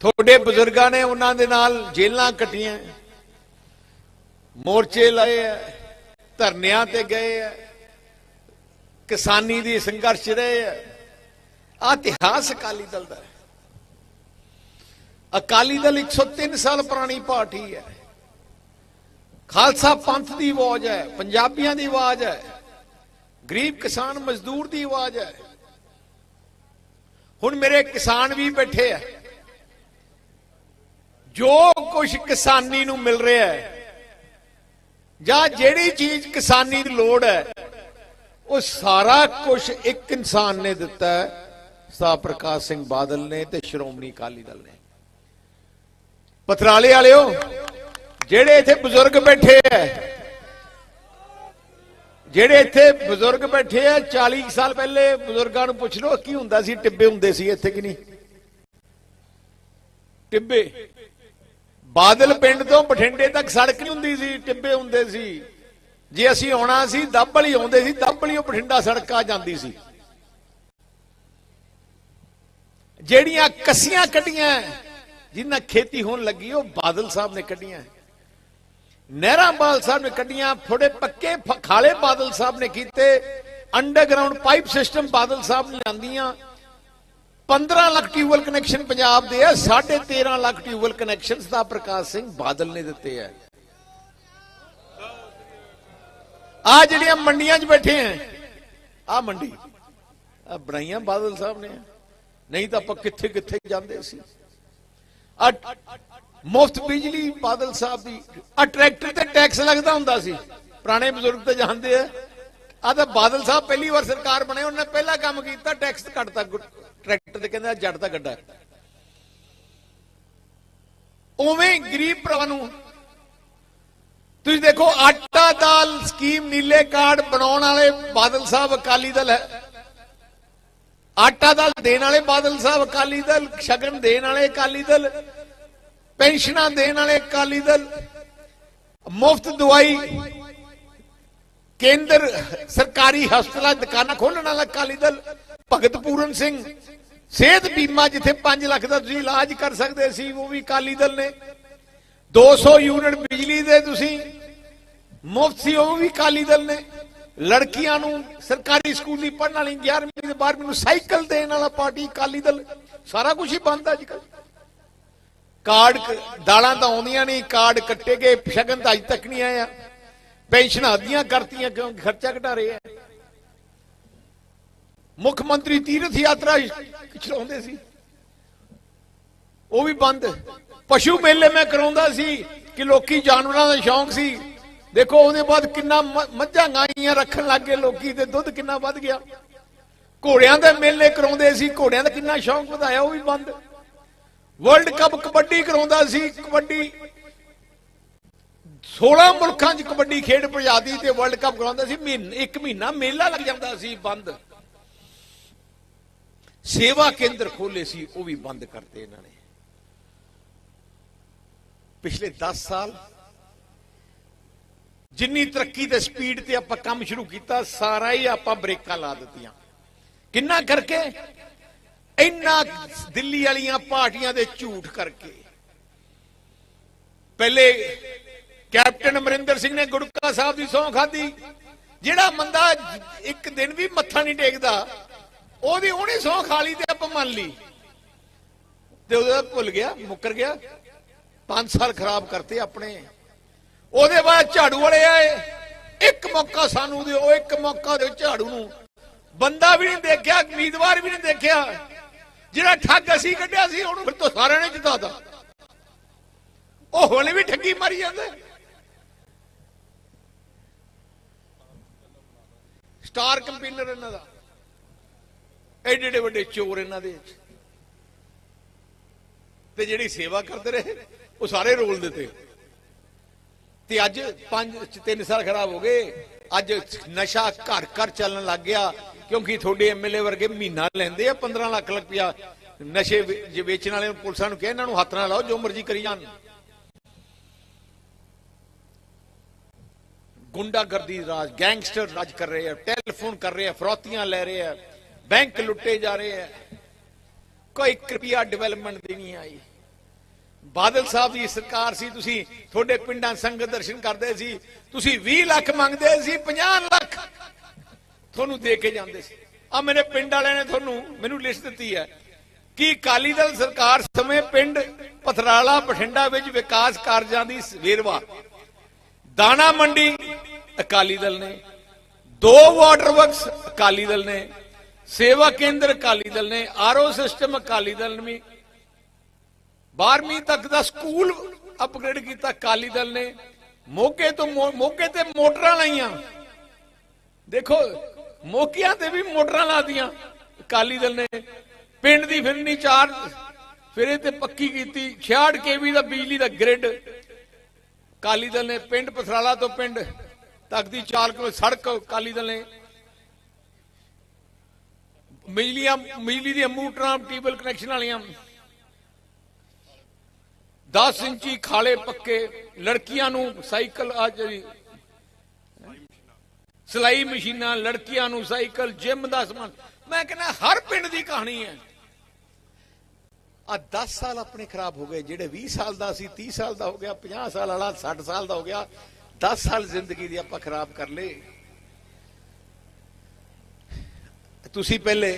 ਤੁਹਾਡੇ ਬਜ਼ੁਰਗਾਂ ਨੇ ਉਹਨਾਂ ਦੇ ਨਾਲ ਜੇਲਾਂ ਕੱਟੀਆਂ ਮੋਰਚੇ ਲਾਏ ਆ ਧਰਨਿਆਂ ਤੇ ਗਏ ਆ ਕਿਸਾਨੀ ਦੀ ਸੰਘਰਸ਼ ਰਹੇ ਆ ਆਹ ਇਤਿਹਾਸ ਅਕਾਲੀ ਦਲ ਦਾ ਅਕਾਲੀ ਦਲ 103 ਸਾਲ ਪੁਰਾਣੀ ਪਾਰਟੀ ਹੈ। ਖਾਲਸਾ ਪੰਥ ਦੀ ਆਵਾਜ਼ ਹੈ। ਪੰਜਾਬੀਆਂ ਦੀ ਆਵਾਜ਼ ਹੈ। ਗਰੀਬ ਕਿਸਾਨ ਮਜ਼ਦੂਰ ਦੀ ਆਵਾਜ਼ ਹੈ। ਹੁਣ ਮੇਰੇ ਕਿਸਾਨ ਵੀ ਬੈਠੇ ਆ ਜੋ ਕੁਝ ਕਿਸਾਨੀ ਨੂੰ ਮਿਲ ਰਿਹਾ ਹੈ, ਜਾਂ ਜਿਹੜੀ ਚੀਜ਼ ਕਿਸਾਨੀ ਦੀ ਲੋੜ ਹੈ, ਉਹ ਸਾਰਾ ਕੁਝ ਇੱਕ ਇਨਸਾਨ ਨੇ ਦਿੱਤਾ ਹੈ। ਸਾ ਪ੍ਰਕਾਸ਼ ਸਿੰਘ ਬਾਦਲ ਨੇ ਤੇ ਸ਼੍ਰੋਮਣੀ ਅਕਾਲੀ ਦਲ ਨੇ। ਪਥਰਾਲੇ ਵਾਲਿਓ, ਜਿਹੜੇ ਇੱਥੇ ਬਜ਼ੁਰਗ ਬੈਠੇ ਐ ਜਿਹੜੇ ਇੱਥੇ ਬਜ਼ੁਰਗ ਬੈਠੇ ਆ 40 ਸਾਲ ਪਹਿਲੇ ਬਜ਼ੁਰਗਾਂ ਨੂੰ ਪੁੱਛ ਲਓ, ਕੀ ਹੁੰਦਾ ਸੀ, ਟਿੱਬੇ ਹੁੰਦੇ ਸੀ ਇੱਥੇ ਕਿ ਨਹੀਂ? ਟਿੱਬੇ। ਬਾਦਲ ਪਿੰਡ ਤੋਂ ਬਠਿੰਡੇ ਤੱਕ ਸੜਕ ਨਹੀਂ ਹੁੰਦੀ ਸੀ, ਟਿੱਬੇ ਹੁੰਦੇ ਸੀ। ਜੇ ਅਸੀਂ ਆਉਣਾ ਸੀ ਦੱਬਲੀ ਆਉਂਦੇ ਸੀ ਦੱਬਲੀਓ ਬਠਿੰਡਾ ਸੜਕ ਆ ਜਾਂਦੀ ਸੀ। ਜਿਹੜੀਆਂ ਕੱਸੀਆਂ ਕੱਢੀਆਂ, ਜਿੰਨਾ ਖੇਤੀ ਹੋਣ ਲੱਗੀ, ਉਹ ਬਾਦਲ ਸਾਹਿਬ ਨੇ ਕੱਢੀਆਂ। ਨਹਿਰਾਂ ਬਾਦਲ ਸਾਹਿਬ ਨੇ ਕੱਢੀਆਂ, ਥੋੜੇ ਪੱਕੇ ਖਾਲੇ ਬਾਦਲ ਸਾਹਿਬ ਨੇ ਕੀਤੇ ਅੰਡਰਗਰਾਉਂਡ ਪਾਈਪ ਸਿਸਟਮ ਬਾਦਲ ਸਾਹਿਬ ਨੇ ਲਿਆਂਦੀਆਂ। 15 ਲੱਖ ਟਿਊਬਲ ਕਨੈਕਸ਼ਨ ਪੰਜਾਬ ਦੇ ਆ 13.5 ਲੱਖ ਟਿਊਬਲ ਕਨੈਕਸ਼ਨਸ ਦਾ ਪ੍ਰਕਾਸ਼ ਸਿੰਘ ਬਾਦਲ ਨੇ ਦਿੱਤੇ ਆ। ਆ ਜਿਹੜੀਆਂ ਮੰਡੀਆਂ 'ਚ ਬੈਠੇ ਆ ਆ ਮੰਡੀ। ਆ ਬਣਾਈਆਂ ਬਾਦਲ ਸਾਹਿਬ ਨੇ। ਨਹੀਂ ਤਾਂ ਆਪਾਂ ਕਿੱਥੇ ਕਿੱਥੇ ਜਾਂਦੇ ਸੀ। ਆ ਮੁਫਤ ਬਿਜਲੀ ਬਾਦਲ ਸਾਹਿਬ ਦੀ, ਆ ਟਰੈਕਟਰ ਤੇ ਟੈਕਸ ਲੱਗਦਾ ਹੁੰਦਾ ਸੀ। ਪੁਰਾਣੇ ਬਜ਼ੁਰਗ ਤਾਂ ਜਾਣਦੇ ਆ। ਆ ਤਾਂ ਬਾਦਲ ਸਾਹਿਬ ਪਹਿਲੀ ਵਾਰ ਸਰਕਾਰ ਬਣੇ, ਉਹਨਾਂ ਪਹਿਲਾ ਕੰਮ ਕੀਤਾ ਟੈਕਸ ਘਟਤਾ ਟਰੈਕਟਰ ਤੇ ਕਹਿੰਦਾ ਜੱਟ ਦਾ ਗੱਡਾ। ਉਵੇਂ ਗਰੀਬ ਭਰਾ ਨੂੰ, ਤੁਸੀਂ ਦੇਖੋ, ਆਟਾ ਦਾਲ ਸਕੀਮ ਨੀਲੇ ਕਾਰਡ ਬਣਾਉਣ ਵਾਲੇ ਬਾਦਲ ਸਾਹਿਬ ਅਕਾਲੀ ਦਲ ਹੈ। ਆਟਾ ਦਾਲ ਦੇਣ ਵਾਲੇ ਬਾਦਲ ਸਾਹਿਬ ਅਕਾਲੀ ਦਲ, ਸ਼ਗਨ ਦੇਣ ਵਾਲੇ ਅਕਾਲੀ ਦਲ, ਪੈਨਸ਼ਨਾਂ ਦੇਣ ਵਾਲੇ ਅਕਾਲੀ ਦਲ, ਮੁਫਤ ਦਵਾਈ ਕੇਂਦਰ ਸਰਕਾਰੀ ਹਸਪਤਾਲਾਂ, ਦੁਕਾਨਾਂ ਖੋਲਣ ਵਾਲਾ ਅਕਾਲੀ ਦਲ, ਭਗਤ ਪੂਰਨ ਸਿੰਘ। ਸਿਹਤ ਬੀਮਾ ਜਿੱਥੇ 5 ਲੱਖ ਦਾ ਤੁਸੀਂ ਇਲਾਜ ਕਰ ਸਕਦੇ ਸੀ ਉਹ ਵੀ ਅਕਾਲੀ ਦਲ ਨੇ। 200 ਯੂਨਿਟ ਬਿਜਲੀ ਦੇ ਤੁਸੀਂ, ਮੁਫਤ ਸੀ, ਉਹ ਵੀ ਅਕਾਲੀ ਦਲ ਨੇ। ਲੜਕੀਆਂ ਨੂੰ ਸਰਕਾਰੀ ਸਕੂਲ ਦੀ ਪੜ੍ਹਨ ਵਾਲੀ 11ਵੀਂ ਤੇ 12ਵੀਂ ਨੂੰ ਸਾਈਕਲ ਦੇਣ ਵਾਲਾ ਪਾਰਟੀ ਅਕਾਲੀ ਦਲ। ਸਾਰਾ ਕੁਝ ਹੀ ਬੰਦ ਅੱਜ ਕੱਲ ਕਾਰਡ ਦਾਲਾਂ ਤਾਂ ਆਉਂਦੀਆਂ ਨਹੀਂ, ਕਾਰਡ ਕੱਟੇ ਗਏ, ਸ਼ਗਨ ਤਾਂ ਅਜ ਤੱਕ ਨਹੀਂ ਆਇਆ। ਪੈਨਸ਼ਨਾਂ ਅੱਧੀਆਂ ਕਰਤੀਆਂ ਕਿਉਂਕਿ ਖਰਚਾ ਘਟਾ ਰਹੇ ਆ। ਮੁੱਖ ਮੰਤਰੀ ਤੀਰਥ ਯਾਤਰਾ ਚਲਾਉਂਦੇ ਸੀ। ਉਹ ਵੀ ਬੰਦ। ਪਸ਼ੂ ਮੇਲੇ ਮੈਂ ਕਰਾਉਂਦਾ ਸੀ ਕਿ ਲੋਕੀ ਜਾਨਵਰਾਂ ਦਾ ਸ਼ੌਂਕ ਸੀ। ਦੇਖੋ, ਉਹਦੇ ਬਾਅਦ ਕਿੰਨਾ ਮੱਝਾਂ ਗਾਈਆਂ ਰੱਖਣ ਲੱਗੇ ਲੋਕੀ ਤੇ ਦੁੱਧ ਕਿੰਨਾ ਵੱਧ ਗਿਆ। ਘੋੜਿਆਂ ਦੇ ਮੇਲੇ ਕਰਾਉਂਦੇ ਸੀ, ਘੋੜਿਆਂ ਦਾ ਕਿੰਨਾ ਸ਼ੌਂਕ ਵਧਾਇਆ, ਉਹ ਵੀ ਬੰਦ। ਵਰਲਡ ਕੱਪ ਕਬੱਡੀ ਕਰਾਉਂਦਾ ਸੀ, ਕਬੱਡੀ 16 ਮੁਲਕਾਂ 'ਚ ਕਬੱਡੀ ਖੇਡ ਪੰਜਾਬੀ ਤੇ ਵਰਲਡ ਕੱਪ ਕਰਾਉਂਦਾ ਸੀ, ਮਹੀਨਾ, ਇੱਕ ਮਹੀਨਾ ਮੇਲਾ ਲੱਗ ਜਾਂਦਾ ਸੀ, ਬੰਦ। ਸੇਵਾ ਕੇਂਦਰ ਖੋਲੇ ਸੀ, ਉਹ ਵੀ ਬੰਦ ਕਰਤੇ ਇਹਨਾਂ ਨੇ। ਪਿਛਲੇ 10 ਸਾਲ ਜਿੰਨੀ ਤਰੱਕੀ ਤੇ ਸਪੀਡ ਤੇ ਆਪਾਂ ਕੰਮ ਸ਼ੁਰੂ ਕੀਤਾ, ਸਾਰਾ ਹੀ ਆਪਾਂ ਬ੍ਰੇਕਾਂ ਲਾ ਦਿੱਤੀਆਂ। ਕਿੰਨਾ ਕਰਕੇ? ਇੰਨਾ ਦਿੱਲੀ ਵਾਲੀਆਂ ਪਾਰਟੀਆਂ ਦੇ ਝੂਠ ਕਰਕੇ। ਪਹਿਲੇ ਕੈਪਟਨ ਅਮਰਿੰਦਰ ਸਿੰਘ ਨੇ ਗੁਰਕਾ ਸਾਹਿਬ ਦੀ ਸੌਂ ਖਾਦੀ ਜਿਹੜਾ ਬੰਦਾ ਇੱਕ ਦਿਨ ਵੀ ਮੱਥਾ ਨਹੀਂ ਟੇਕਦਾ, ਉਹਦੀ ਉਹਨੇ ਸੌਂ ਖਾ ਲਈ ਤੇ ਆਪਾਂ ਮੰਨ ਲਈ। ਤੇ ਉਹਦਾ ਭੁੱਲ ਗਿਆ, ਮੁੱਕਰ ਗਿਆ। 5 ਸਾਲ ਖਰਾਬ ਕਰਤੇ ਆਪਣੇ। ਉਹਦੇ ਬਾਅਦ ਝਾੜੂ ਵਾਲੇ ਆਏ। ਇੱਕ ਮੌਕਾ ਸਾਨੂੰ ਦਿਓ, ਇੱਕ ਮੌਕਾ ਦਿਓ ਝਾੜੂ ਨੂੰ। ਬੰਦਾ ਵੀ ਨਹੀਂ ਦੇਖਿਆ, ਉਮੀਦਵਾਰ ਵੀ ਨਹੀਂ ਦੇਖਿਆ। ਜਿਹੜਾ ਠੱਗ ਅਸੀਂ ਕੱਢਿਆ ਸੀ, ਉਹਨੂੰ ਫਿਰ ਤੋਂ ਸਾਰਿਆਂ ਨੇ ਜਿਤਾਤਾ। ਉਹ ਹੁਣ ਵੀ ਠੱਗੀ ਮਾਰੀ ਜਾਂਦਾ। ਸਟਾਰ ਕੰਪੇਨਰ ਇਹਨਾਂ ਦਾ। ਐਡੇ ਐਡੇ ਵੱਡੇ ਚੋਰ ਇਹਨਾਂ ਦੇ ਤੇ ਜਿਹੜੀ ਸੇਵਾ ਕਰਦੇ ਰਹੇ, ਉਹ ਸਾਰੇ ਰੋਲ ਦਿੱਤੇ। ਤੇ ਅੱਜ 5 3 ਸਾਲ ਖਰਾਬ ਹੋ ਗਏ। ਅੱਜ ਨਸ਼ਾ ਘਰ ਘਰ ਚੱਲਣ ਲੱਗ ਗਿਆ, ਕਿਉਂਕਿ ਤੁਹਾਡੇ ਐਮਐਲਏ ਵਰਗੇ ਮਹੀਨਾ ਲੈਂਦੇ ਆ 15 ਲੱਖ ਰੁਪਇਆ ਨਸ਼ੇ ਜੇ ਵੇਚਣ ਵਾਲੇ ਪੁਲਿਸਾਂ ਨੂੰ ਕਿਹਾ, ਇਹਨਾਂ ਨੂੰ ਹੱਥ ਨਾਲ ਲਾਓ, ਜੋ ਮਰਜ਼ੀ ਕਰੀ ਜਾਣ। ਗੁੰਡਾਗਰਦੀ ਰਾਜ, ਗੈਂਗਸਟਰ ਰਾਜ ਕਰ ਰਹੇ ਆ, ਟੈਲੀਫੋਨ ਕਰ ਰਹੇ ਆ, ਫਰੋਤੀਆਂ ਲੈ ਰਹੇ ਆ, ਬੈਂਕ ਲੁੱਟੇ ਜਾ ਰਹੇ ਆ। ਕੋਈ 1 ਰੁਪਿਆ ਡਿਵੈਲਪਮੈਂਟ ਦੀ ਨਹੀਂ ਆਈ। ਬਾਦਲ ਸਾਹਿਬ ਦੀ ਸਰਕਾਰ ਸੀ, ਤੁਸੀਂ ਤੁਹਾਡੇ ਪਿੰਡਾਂ ਸੰਗਤ ਦਰਸ਼ਨ ਕਰਦੇ ਸੀ, ਤੁਸੀਂ 20 ਲੱਖ ਮੰਗਦੇ ਸੀ 50 ਲੱਖ ਤੁਹਾਨੂੰ ਦੇ ਕੇ ਜਾਂਦੇ ਸੀ। ਆ ਮੇਰੇ ਪਿੰਡ ਵਾਲਿਆਂ ਨੇ ਤੁਹਾਨੂੰ ਮੈਨੂੰ ਲਿਸਟ ਦਿੱਤੀ ਹੈ ਕਿ ਅਕਾਲੀ ਦਲ ਸਰਕਾਰ ਸਮੇਂ ਪਿੰਡ ਪਥਰਾਲਾ ਬਠਿੰਡਾ ਵਿੱਚ ਵਿਕਾਸ ਕਾਰਜਾਂ ਦੀ ਵੇਰਵਾ, ਦਾਣਾ ਮੰਡੀ ਅਕਾਲੀ ਦਲ ਨੇ। ਦੋ ਵਾਟਰ ਵਰਕਸ ਅਕਾਲੀ ਦਲ ਨੇ, ਸੇਵਾ ਕੇਂਦਰ ਅਕਾਲੀ ਦਲ ਨੇ, ਆਰਓ ਸਿਸਟਮ ਅਕਾਲੀ ਦਲ ਨੇ 12ਵੀਂ ਤੱਕ ਦਾ ਸਕੂਲ ਅਪਗ੍ਰੇਡ ਕੀਤਾ ਅਕਾਲੀ ਦਲ ਨੇ। ਮੋਗੇ ਤੋਂ ਮੋ- ਤੇ ਮੋਟਰਾਂ ਲਾਈਆਂ। ਦੇਖੋ ਮੋਕਿਆਂ ਤੇ ਵੀ ਮੋਟਰਾਂ ਲਾਦੀਆਂ ਅਕਾਲੀ ਦਲ ਨੇ। ਪਿੰਡ ਦੀ ਫਿਰਨੀ ਚਾਰ ਫਿਰੇ ਤੇ ਪੱਕੀ ਕੀਤੀ। 66 ਕੇਵੀ ਦਾ ਬਿਜਲੀ ਦਾ ਗ੍ਰਿਡ। ਅਕਾਲੀ ਦਲ ਨੇ ਪਿੰਡ ਪਥਰਾਲਾ ਤੋਂ ਪਿੰਡ ਤਖਦੀ ਦੀ 4 ਕਿਲੋ ਸੜਕ ਅਕਾਲੀ ਦਲ ਨੇ। ਬਿਜਲੀਆਂ, ਬਿਜਲੀ ਦੀਆਂ ਮੋਟਰਾਂ ਟੀਬਲ ਕਨੈਕਸ਼ਨ ਵਾਲੀਆਂ। 10 ਇੰਚੀ ਖਾਲੇ ਪੱਕੇ ਲੜਕੀਆਂ ਨੂੰ ਸਾਈਕਲ ਆ ਜਿਹੜੀ ਸਲਾਈ ਮਸ਼ੀਨਾਂ, ਲੜਕੀਆਂ ਨੂੰ ਸਾਈਕਲ, ਜਿਮ ਦਾ ਸਮਾਨ। ਮੈਂ ਕਹਿੰਦਾ ਹਰ ਪਿੰਡ ਦੀ ਕਹਾਣੀ ਹੈ। ਆ 10 ਸਾਲ ਆਪਣੇ ਖਰਾਬ ਹੋ ਗਏ। ਜਿਹੜੇ 20 ਸਾਲ ਦਾ ਸੀ 30 ਸਾਲ ਦਾ ਹੋ ਗਿਆ 50 ਸਾਲ ਵਾਲਾ 60 ਸਾਲ ਦਾ ਹੋ ਗਿਆ। 10 ਸਾਲ ਜ਼ਿੰਦਗੀ ਦੀ ਆਪਾਂ ਖਰਾਬ ਕਰ ਲਏ। ਤੁਸੀਂ ਪਹਿਲੇ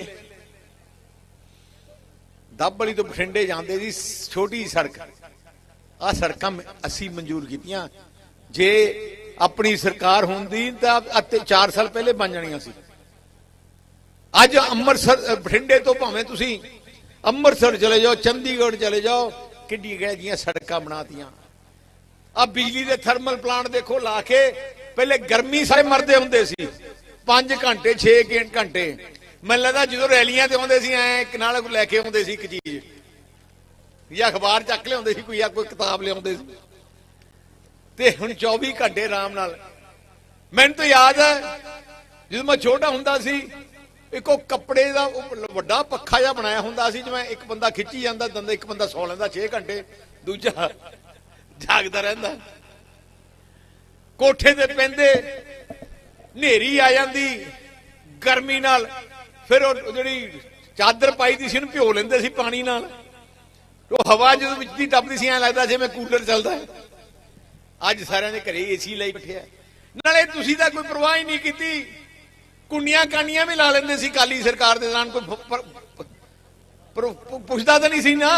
ਦਾਬਲੀ ਤੋਂ ਬਠਿੰਡੇ ਜਾਂਦੇ ਸੀ, ਛੋਟੀ ਸੜਕ। ਆ ਸੜਕਾਂ ਅਸੀਂ ਮਨਜ਼ੂਰ ਕੀਤੀਆਂ। ਜੇ ਆਪਣੀ ਸਰਕਾਰ ਹੁੰਦੀ ਤਾਂ ਅਤੇ 4 ਸਾਲ ਪਹਿਲੇ ਬਣ ਜਾਣੀਆਂ ਸੀ। ਅੱਜ ਅੰਮ੍ਰਿਤਸਰ ਬਠਿੰਡੇ ਤੋਂ ਭਾਵੇਂ ਤੁਸੀਂ ਅੰਮ੍ਰਿਤਸਰ ਚਲੇ ਜਾਓ, ਚੰਡੀਗੜ੍ਹ ਚਲੇ ਜਾਓ ਕਿੱਡੀ ਗਏ ਜੀਆਂ ਸੜਕਾਂ ਬਣਾਤੀਆਂ। ਆ ਬਿਜਲੀ ਦੇ ਥਰਮਲ ਪਲਾਂਟ ਦੇਖੋ, ਲਾ ਕੇ ਪਹਿਲੇ ਗਰਮੀ ਸਾਰੇ ਮਰਦੇ ਹੁੰਦੇ ਸੀ। 5 ਘੰਟੇ 6 ਘੰਟੇ। ਮੈਨੂੰ ਲੱਗਦਾ ਜਦੋਂ ਰੈਲੀਆਂ ਤੇ ਆਉਂਦੇ ਸੀ, ਐ ਨਾਲ ਲੈ ਕੇ ਆਉਂਦੇ ਸੀ ਇੱਕ ਚੀਜ਼। ਜਾਂ ਅਖਬਾਰ ਚੱਕ ਲਿਆਉਂਦੇ ਸੀ, ਕੋਈ ਜਾਂ ਕੋਈ ਕਿਤਾਬ ਲਿਆਉਂਦੇ ਸੀ। ਤੇ ਹੁਣ 24 ਘੰਟੇ ਆਰਾਮ ਨਾਲ। ਮੈਨੂੰ ਤਾਂ ਯਾਦ ਹੈ ਜਦੋਂ ਮੈਂ ਛੋਟਾ ਹੁੰਦਾ ਸੀ, ਇੱਕੋ ਕੱਪੜੇ ਦਾ ਉਹ ਵੱਡਾ ਪੱਖਾ ਜਿਹਾ ਬਣਾਇਆ ਹੁੰਦਾ ਸੀ, ਜਿਵੇਂ ਇੱਕ ਬੰਦਾ ਖਿੱਚੀ ਜਾਂਦਾ, ਦੰਦਾ ਇੱਕ ਬੰਦਾ ਸੌ ਲੈਂਦਾ 6 ਘੰਟੇ, ਦੂਜਾ ਜਾਗਦਾ ਰਹਿੰਦਾ। ਕੋਠੇ ਤੇ ਪੈਂਦੇ ਹਨੇਰੀ ਆ ਜਾਂਦੀ, ਗਰਮੀ ਨਾਲ। ਫਿਰ ਉਹ ਜਿਹੜੀ ਚਾਦਰ ਪਾਈ ਦੀ ਸੀ ਉਹਨੂੰ ਭਿਓ ਲੈਂਦੇ ਸੀ ਪਾਣੀ ਨਾਲ। ਉਹ ਹਵਾ ਜਦੋਂ ਵਿੱਚ ਦੀ ਟੱਪਦੀ ਸੀ, ਐਂ ਲੱਗਦਾ ਜਿਵੇਂ ਕੂਲਰ ਚੱਲਦਾ ਹੈ। ਅੱਜ ਸਾਰਿਆਂ ਦੇ ਘਰੇ ਏਸੀ ਲਈ ਬਿਠਿਆ ਨਾਲੇ ਤੁਸੀਂ ਤਾਂ ਕੋਈ ਪਰਵਾਹ ਹੀ ਨਹੀਂ ਕੀਤੀ। ਕੁੰਡੀਆਂ ਕਾਨੀਆਂ ਵੀ ਲਾ ਲੈਂਦੇ ਸੀ ਕਾਲੀ ਸਰਕਾਰ ਦੇ ਦੌਰਾਨ ਕੋਈ ਪੁੱਛਦਾ ਤਾਂ ਨਹੀਂ ਸੀ ਨਾ।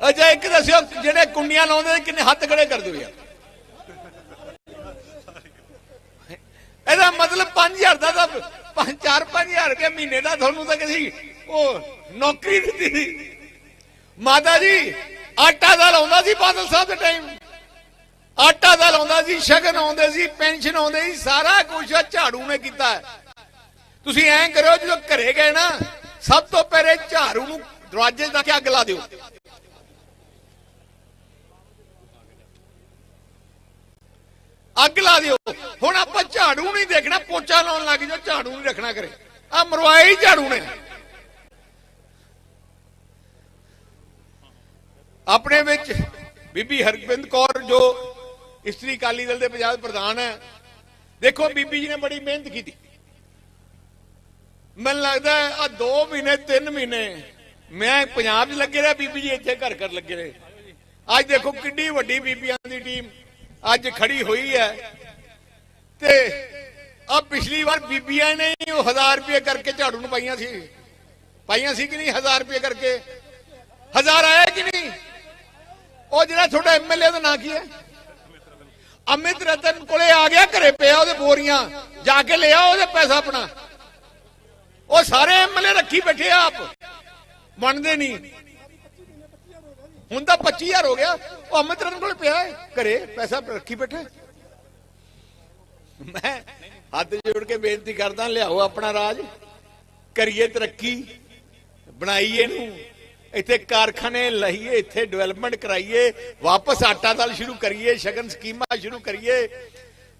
ਅਜਾ ਇੱਕ ਦੱਸਿਓ, ਜਿਹੜੇ ਕੁੰਡੀਆਂ ਲਾਉਂਦੇ ਨੇ ਕਿੰਨੇ ਹੱਥ ਖੜੇ ਕਰ ਦਿਓ ਇਹਦਾ ਮਤਲਬ 5000 ਦਾ ਤਾਂ 4-5000 ਰੁਪਏ ਮਹੀਨੇ ਦਾ ਤੁਹਾਨੂੰ ਤਾਂ ਕਿਸੇ ਉਹ ਨੌਕਰੀ ਦਿੱਤੀ। ਸੀ ਮਾਤਾ ਜੀ, ਆਟਾ ਦਾ ਲਾਉਂਦਾ ਸੀ ਬਾਦਲ ਸਾਹਿਬ ਦੇ ਟਾਈਮ। ਆਟਾ ਦਾ ਲਾਉਂਦਾ ਸੀ, ਸ਼ਗਨ ਆਉਂਦੇ ਸੀ, ਪੈਨਸ਼ਨ ਆਉਂਦੇ ਸੀ, ਸਾਰਾ ਕੁਝ ਝਾੜੂ ਨੇ ਕੀਤਾ। ਤੁਸੀਂ ਐਂ ਕਰਿਓ, ਜਦੋਂ ਘਰੇ ਗਏ ਨਾ, ਸਭ ਤੋਂ ਪਹਿਲੇ ਝਾੜੂ ਨੂੰ ਦਰਵਾਜ਼ੇ ਤੱਕ ਅੱਗ ਲਾ ਦਿਓ। ਅੱਗ ਲਾ ਦਿਓ। ਹੁਣ ਆਪਾਂ ਝਾੜੂ ਨਹੀਂ ਦੇਖਣਾ, ਪੋਚਾ ਲਾਉਣ ਲੱਗ ਜਾਓ, ਝਾੜੂ ਨਹੀਂ ਰੱਖਣਾ ਕਰੇ ਆ ਮਰਵਾਏ ਹੀ ਝਾੜੂ ਨੇ। ਆਪਣੇ ਵਿੱਚ ਬੀਬੀ ਹਰਗੋਬਿੰਦ ਕੌਰ, ਜੋ ਇਸਤਰੀ ਅਕਾਲੀ ਦਲ ਦੇ ਪੰਜਾਬ ਪ੍ਰਧਾਨ ਹੈ, ਦੇਖੋ ਬੀਬੀ ਜੀ ਨੇ ਬੜੀ ਮਿਹਨਤ ਕੀਤੀ। ਮੈਨੂੰ ਲੱਗਦਾ ਆ 2 ਮਹੀਨੇ 3 ਮਹੀਨੇ, ਮੈਂ ਪੰਜਾਬ 'ਚ ਲੱਗੇ ਰਿਹਾ, ਬੀਬੀ ਜੀ ਇੱਥੇ ਘਰ ਘਰ ਲੱਗੇ ਰਹੇ। ਅੱਜ ਦੇਖੋ ਕਿੰਨੀ ਵੱਡੀ ਬੀਬੀਆਂ ਦੀ ਟੀਮ ਅੱਜ ਖੜੀ ਹੋਈ ਹੈ ਤੇ ਆ ਪਿਛਲੀ ਵਾਰ ਬੀਬੀਆਂ ਨੇ ਹੀ ਉਹ 1000 ਰੁਪਏ ਕਰਕੇ ਝਾੜੂ ਨੂੰ ਪਾਈਆਂ ਸੀ। ਪਾਈਆਂ ਸੀ ਕਿ ਨਹੀਂ? 1000 ਰੁਪਏ ਕਰਕੇ। ਹਜ਼ਾਰ ਆਇਆ ਕਿ ਨਹੀਂ? ਉਹ ਜਿਹੜਾ ਤੁਹਾਡਾ ਐਮਐਲਏ ਦਾ ਨਾਂ ਕੀ ਹੈ? ਅਮਿਤ ਰਤਨ ਕੋਲੇ ਆ ਗਿਆ, ਘਰੇ ਪਿਆ ਉਹਦੇ ਬੋਰੀਆਂ। ਜਾ ਕੇ ਲਿਆ ਉਹਦੇ ਪੈਸਾ ਆਪਣਾ। ਉਹ ਸਾਰੇ ਐਮਐਲਏ ਰੱਖੀ ਬੈਠੇ ਆਪ। ਮੰਨਦੇ ਨਹੀਂ। ਹੁਣ ਤਾਂ 25000 ਹੋ ਗਿਆ। ਉਹ ਅਮਿਤ ਰਤਨ ਕੋਲ ਪਿਆ ਹੈ। ਘਰੇ ਪੈਸਾ ਰੱਖੀ ਬੈਠੇ ਮੈਂ ਹੱਥ ਜੋੜ ਕੇ ਬੇਨਤੀ ਕਰਦਾ, ਲਿਆਓ ਆਪਣਾ ਰਾਜ। ਕਰੀਏ ਤਰੱਕੀ। ਬਣਾਈਏ ਇਹਨੂੰ। ਇੱਥੇ ਕਾਰਖਾਨੇ ਲਈਏ ਇੱਥੇ ਡਿਵੈਲਪਮੈਂਟ ਕਰਾਈਏ। ਵਾਪਸ ਆਟਾ ਦਾਲ ਸ਼ੁਰੂ ਕਰੀਏ, ਸ਼ਗਨ ਸਕੀਮਾਂ ਸ਼ੁਰੂ ਕਰੀਏ।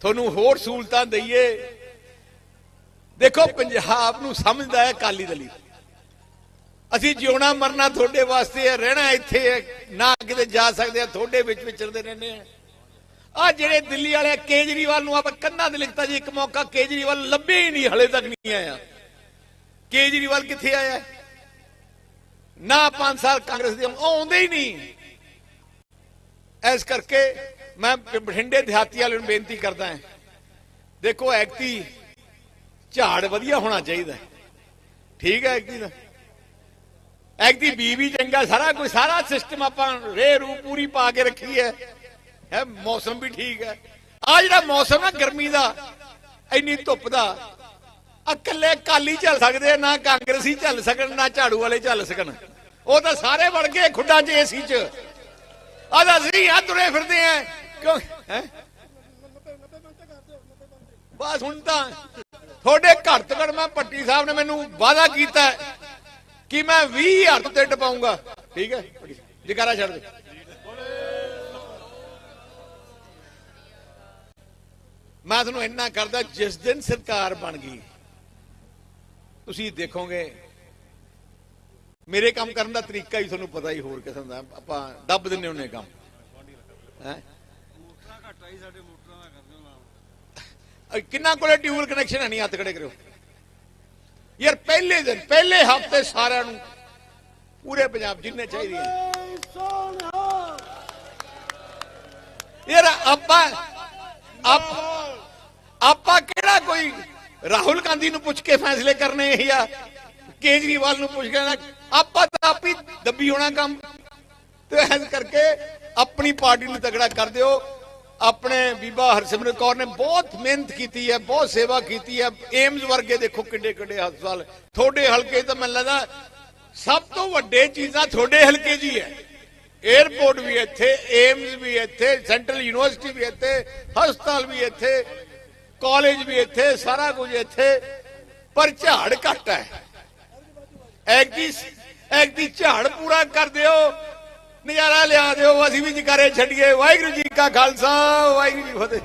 ਤੁਹਾਨੂੰ ਹੋਰ ਸਹੂਲਤਾਂ ਦਈਏ। ਦੇਖੋ, ਪੰਜਾਬ ਨੂੰ ਸਮਝਦਾ ਹੈ ਕਾਲੀ ਦਲੀ ਅਸੀਂ ਜਿਉਣਾ ਮਰਨਾ ਤੁਹਾਡੇ ਵਾਸਤੇ ਹੈ, ਰਹਿਣਾ ਇੱਥੇ ਹੈ, ਨਾ ਕਿਤੇ ਜਾ ਸਕਦੇ ਆ, ਤੁਹਾਡੇ ਵਿੱਚ ਵਿਚਰਦੇ ਰਹਿੰਦੇ ਆ। ਆ ਜਿਹੜੇ ਦਿੱਲੀ ਵਾਲੇ ਕੇਜਰੀਵਾਲ ਨੂੰ ਆਪਾਂ ਕੰਨਾਂ ਤੇ ਲਿਖਤਾ ਜੀ, ਇੱਕ ਮੌਕਾ ਕੇਜਰੀਵਾਲ ਲੱਭੇ ਹੀ ਨਹੀਂ, ਹਲੇ ਤੱਕ ਨਹੀਂ ਆਇਆ। ਕੇਜਰੀਵਾਲ ਕਿੱਥੇ ਆਇਆ? ਨਾ 5 ਸਾਲ ਕਾਂਗਰਸ ਦੇ ਉਹ ਆਉਂਦੇ ਹੀ ਨਹੀਂ। ਇਸ ਕਰਕੇ ਮੈਂ ਬਠਿੰਡੇ ਦਿਹਾਤੀ ਵਾਲਿਆਂ ਨੂੰ ਬੇਨਤੀ ਕਰਦਾ ਹਾਂ, ਦੇਖੋ ਐਕਤੀ ਝਾੜ ਵਧੀਆ ਹੋਣਾ ਚਾਹੀਦਾ। ਠੀਕ ਹੈ ਐਕਤੀ ਦਾ। ਐਕਤੀ ਬੀ ਵੀ ਚੰਗਾ, ਸਾਰਾ ਕੋਈ ਸਾਰਾ ਸਿਸਟਮ ਆਪਾਂ ਰੇ ਰੂ ਪੂਰੀ ਪਾ ਕੇ ਰੱਖੀ ਹੈ। ਹੈ, ਮੌਸਮ ਵੀ ਠੀਕ ਹੈ। ਆ ਜਿਹੜਾ ਮੌਸਮ ਹੈ ਗਰਮੀ ਦਾ, ਇੰਨੀ ਧੁੱਪ ਦਾ ਆ ਇਕੱਲੇ ਕਾਲੀ ਚੱਲ ਸਕਦੇ ਨਾ ਕਾਂਗਰਸੀ ਚੱਲ ਸਕਣ, ਨਾ ਝਾੜੂ ਵਾਲੇ ਚੱਲ ਸਕਣ। ਉਹ ਤਾਂ ਸਾਰੇ ਵੜ ਗਏ ਖੁੱਡਾਂ 'ਚ ਏਸੀ 'ਚ। ਆ ਤਾਂ ਅਸੀਂ ਆ ਤੁਰੇ ਫਿਰਦੇ ਆ। ਕਿਉਂ? ਹੈ? ਬਸ ਹੁਣ ਤਾਂ ਤੁਹਾਡੇ ਘਰ ਤੱਕ ਮੈਂ ਪੱਟੀ ਸਾਹਿਬ ਨੇ ਮੈਨੂੰ ਵਾਅਦਾ ਕੀਤਾ ਕਿ ਮੈਂ 20000 ਤੇ ਟਪਾਉਂਗਾ। ਠੀਕ ਹੈ? ਜਕਾਰਾ ਛੱਡ ਦੇ। ਮੈਂ ਤੁਹਾਨੂੰ ਇੰਨਾ ਕਰਦਾ ਜਿਸ ਦਿਨ ਸਰਕਾਰ ਬਣ ਗਈ ਤੁਸੀਂ ਦੇਖੋਗੇ ਮੇਰੇ ਕੰਮ ਕਰਨ ਦਾ ਤਰੀਕਾ ਹੀ ਤੁਹਾਨੂੰ ਪਤਾ ਹੀ ਹੋਰ ਕਿਸਮ ਦਾ। ਆਪਾਂ ਦੱਬ ਦਿੰਨੇ ਹੁੰਨੇ ਕੰਮ। ਹੈ? ਕਿੰਨਾ ਕੋਲੇ ਟਿਊਬਲ ਕਨੈਕਸ਼ਨ ਹੈ ਨਹੀਂ ਹੱਥ ਖੜੇ ਕਰਿਓ। ਯਾਰ ਪਹਿਲੇ ਦਿਨ, ਪਹਿਲੇ ਹਫ਼ਤੇ ਸਾਰਿਆਂ ਨੂੰ ਪੂਰੇ ਪੰਜਾਬ ਜਿੰਨੇ ਚਾਹੀਦੇ ਯਾਰ ਆਪਾਂ ਆਪਾਂ ਕਿਹੜਾ ਕੋਈ ਰਾਹੁਲ ਗਾਂਧੀ ਨੂੰ ਪੁੱਛ ਕੇ ਫੈਸਲੇ ਕਰਨੇ ਜਾਂ ਕੇਜਰੀਵਾਲ ਨੂੰ ਪੁੱਛ ਕੇ ਆਪਾਂ ਤਾਂ ਆਪ ਹੀ ਦੱਬੀ ਹੋਣਾ ਕੰਮ। ਤੇ ਇਸ ਕਰਕੇ ਆਪਣੀ ਪਾਰਟੀ ਨੂੰ ਤਗੜਾ ਕਰ ਦਿਓ। ਆਪਣੇ ਬੀਬਾ ਹਰਸਿਮਰਤ ਕੌਰ ਨੇ ਬਹੁਤ ਮਿਹਨਤ ਕੀਤੀ ਹੈ, ਬਹੁਤ ਸੇਵਾ ਕੀਤੀ ਹੈ। ਏਮਜ਼ ਵਰਗੇ ਦੇਖੋ ਕਿੱਡੇ ਕਿੱਡੇ ਹਸਪਤਾਲ। ਤੁਹਾਡੇ ਹਲਕੇ ਤਾਂ ਮੈਨੂੰ ਲੱਗਦਾ ਸਭ ਤੋਂ ਵੱਡੇ ਚੀਜ਼ਾਂ ਤੁਹਾਡੇ ਹਲਕੇ 'ਚ ਹੈ 에어ਪੋਰਟ ਵੀ ਇੱਥੇ, ਏਮਜ਼ ਵੀ ਇੱਥੇ ਸੈਂਟਰਲ ਯੂਨੀਵਰਸਿਟੀ ਵੀ ਇੱਥੇ, ਹਸਪਤਾਲ ਵੀ ਇੱਥੇ ਕਾਲਜ ਵੀ ਇੱਥੇ, ਸਾਰਾ ਕੁਝ ਇੱਥੇ। ਪਰ ਝਾੜ ਘੱਟ ਹੈ। ਐਗਦੀ ਐਗਦੀ ਝਾੜ ਪੂਰਾ ਕਰ ਦਿਓ। ਨਜ਼ਾਰਾ ਲਿਆ ਦਿਓ ਅਸੀਂ ਵੀ ਜਕਾਰੇ ਛੱਡੀਏ। ਵਾਹਿਗੁਰੂ ਜੀ ਕਾ ਖਾਲਸਾ ਵਾਹਿਗੁਰੂ ਜੀ ਫਤਿਹ।